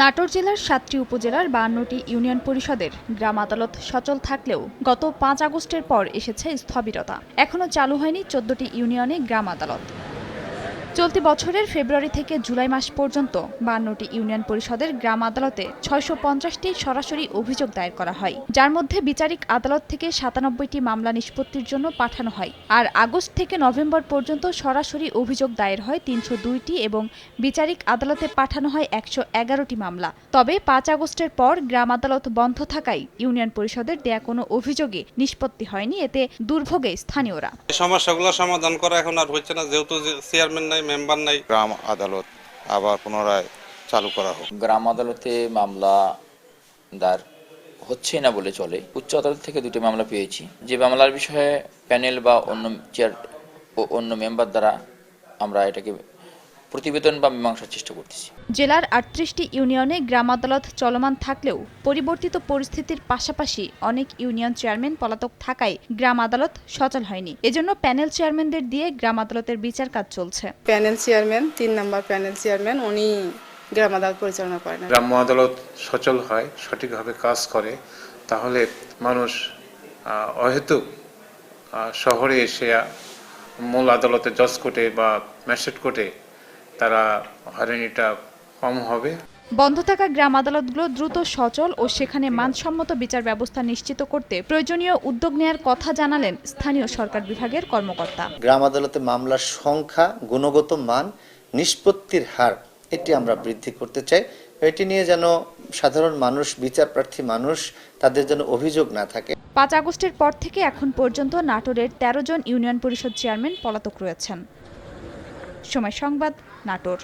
নাটোর জেলার সাতটি উপজেলার বাহান্নটি ইউনিয়ন পরিষদের গ্রাম আদালত সচল থাকলেও গত পাঁচ আগস্টের পর এসেছে স্থবিরতা। এখনও চালু হয়নি চোদ্দটি ইউনিয়নে গ্রাম আদালত। চলতি বছরের ফেব্রুয়ারি থেকে জুলাই মাস পর্যন্ত বান্নটি ইউনিয়ন পরিষদের গ্রাম আদালতে ছয়শো পঞ্চাশটি সরাসরি অভিযোগ দায়ের করা হয়, যার মধ্যে বিচারিক আদালত থেকে সাতানব্বইটি মামলা নিষ্পত্তির জন্য পাঠানো হয় আর আগস্ট থেকে নভেম্বর পর্যন্ত সরাসরি অভিযোগ দায়ের হয় তিনশো দুইটি এবং বিচারিক আদালতে পাঠানো হয় একশো এগারোটি মামলা। তবে পাঁচ আগস্টের পর গ্রাম আদালত বন্ধ থাকায় ইউনিয়ন পরিষদের দেয়া কোনো অভিযোগে নিষ্পত্তি হয়নি, এতে দুর্ভোগে স্থানীয়রা। সমস্যাগুলো সমাধান করা এখন আর হচ্ছে না, যেহেতু চেয়ারম্যান নাই মেম্বার নাই। গ্রাম আদালত আবার পুনরায় চালু করা হোক। গ্রাম আদালতে মামলা দার হচ্ছে না বলে চলে। উচ্চ আদালত থেকে দুটি মামলা পেয়েছি। যে মামলার বিষয়ে প্যানেল বা অন্য চেয়ার ও অন্য মেম্বার দ্বারা আমরা এটাকে প্রতিবেদন বা মীমাংসার চেষ্টা করতেছি। জেলার আটত্রিশটি ইউনিয়নে গ্রাম আদালত চলমান থাকলেও পরিবর্তিত পরিস্থিতির পাশাপাশি অনেক ইউনিয়ন চেয়ারম্যান পলাতক থাকায় গ্রাম আদালত সচল হয়নি। এজন্য প্যানেল চেয়ারম্যানদের দিয়ে গ্রাম আদালতের বিচার কাজ চলছে। প্যানেল চেয়ারম্যান তিন নম্বর প্যানেল চেয়ারম্যান উনি গ্রাম আদালত পরিচালনা করেন। গ্রাম্য আদালত সচল হয় সঠিকভাবে কাজ করে তাহলে মানুষ অহেতুক শহরে এসে মূল আদালতে জজ কোর্টে বা ম্যাজিস্ট্রেট কোর্টে তারা হয়রানিটা কম হবে। বন্ধ থাকা গ্রাম আদালতগুলো দ্রুত সচল ও সেখানে মানসম্মত বিচার ব্যবস্থা নিশ্চিত করতে প্রয়োজনীয় উদ্যোগ নেয়ার কথা জানালেন স্থানীয় সরকার বিভাগের কর্মকর্তা। গ্রাম আদালতে মামলার সংখ্যা গুণগত মান নিষ্পত্তির হার এটি আমরা বৃদ্ধি করতে চাই। এটি নিয়ে যেন সাধারণ মানুষ বিচার প্রার্থী মানুষ তাদের যেন অভিযোগ না থাকে। পাঁচ আগস্টের পর থেকে এখন পর্যন্ত নাটোরের ১৩ জন ইউনিয়ন পরিষদ চেয়ারম্যান পলাতক রয়েছেন। সময় সংবাদ নাটোর।